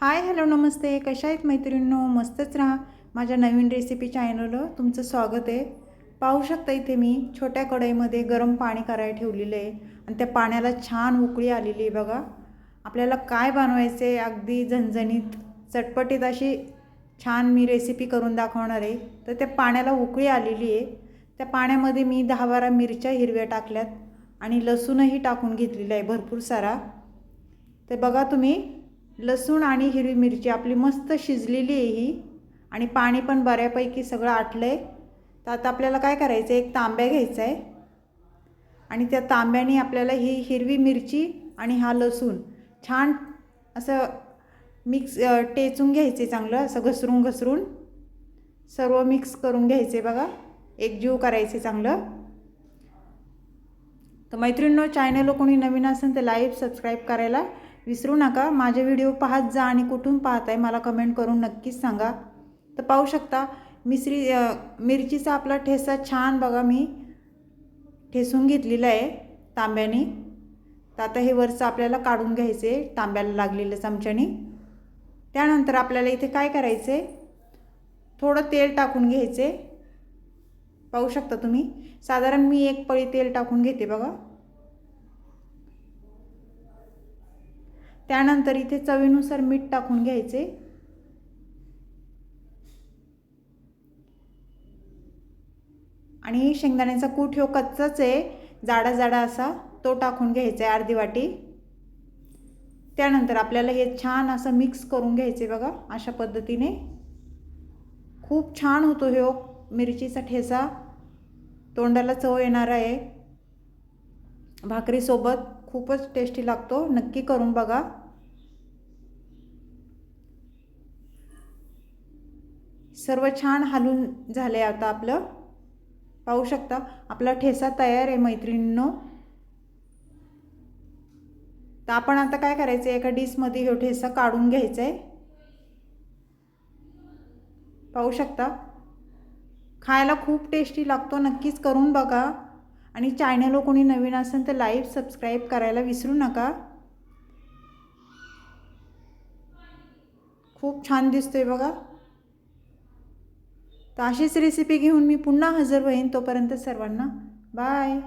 Hi hello नमस्ते. कशा आहेत मैत्रिणींनो? मस्तच राहा. माझ्या नवीन रेसिपी चॅनलवर तुमचं स्वागत आहे. पाहू शकता इथे मी छोट्या कढईमध्ये गरम पाणी करायला ठेवलेलं आहे. आणि त्या पाण्याला छान उकळी आलेली आहे बघा. आपल्याला काय बनवायचं आहे अगदी झणझणीत चटपटीत अशी छान मी रेसिपी करून दाखवणार आहे. तर त्या पाण्याला उकळी आलेली आहे. त्या पाण्यामध्ये मी दहा बारा मिरच्या हिरव्या टाकल्यात आणि लसूणही टाकून घेतलेलं आहे भरपूर सारा. तर बघा तुम्ही लसूण आणि हिरवी मिरची आपली मस्त शिजलेली आहे ही. आणि पाणी पण बऱ्यापैकी सगळं आटलं आहे तर आता आपल्याला काय करायचं आहे एक तांब्या घ्यायचा आहे आणि त्या तांब्याने आपल्याला ही हिरवी मिरची आणि हा लसूण छान असं मिक्स टेचून घ्यायचे चांगलं असं घसरून घसरून. सर्व मिक्स करून घ्यायचे बघा. एकजीव करायचे चांगलं. तर मैत्रिणींनो चॅनल कोणी नवीन असेल तर लाईव्ह सबस्क्राईब करायला. विसरू नका. माझे व्हिडिओ पाहत जा आणि कुठून पाहत आहे मला कमेंट करून नक्कीच सांगा. तर पाहू शकता मिसरी मिरचीचा आपला ठेसा छान बघा मी ठेसून घेतलेला आहे तांब्याने. तर आता हे वरचं आपल्याला काढून घ्यायचे तांब्याला लागलेलं चमच्याने. त्यानंतर आपल्याला इथे काय करायचं? आहे थोडं तेल टाकून घ्यायचे. पाहू शकता तुम्ही? साधारण मी एक पळी तेल टाकून घेते बघा. त्यानंतर इथे चवीनुसार मीठ टाकून घ्यायचे. आणि शेंगदाण्याचा कूट ह्यो कच्चाच आहे. जाडा जाडा असा तो टाकून घ्यायचा आहे अर्धी वाटी. त्यानंतर आपल्याला हे छान असं मिक्स करून घ्यायचे बघा अशा पद्धतीने. खूप छान होतो ह्यो मिरचीचा ठेसा. तोंडाला चव येणार आहे. भाकरीसोबत. खूपच टेस्टी लागतो. नक्की करून बघा. सर्व छान हालून झाले आता आपलं. पाहू शकता आपला ठेसा तयार आहे मैत्रिणींनो. तर आपण आता काय करायचं आहे एका डिशमध्ये हे ठेसा काढून घ्यायचा आहे पाहू शकता. खायला खूप टेस्टी लागतो. नक्कीच करून बघा. आणि चॅनलवर कोणी नवीन असेल तर लाईव्ह सबस्क्राईब करायला विसरू नका. खूप छान दिसतोय बघा. तर अशीच रेसिपी घेऊन मी पुन्हा हजर होईन तोपर्यंत सर्वांना. बाय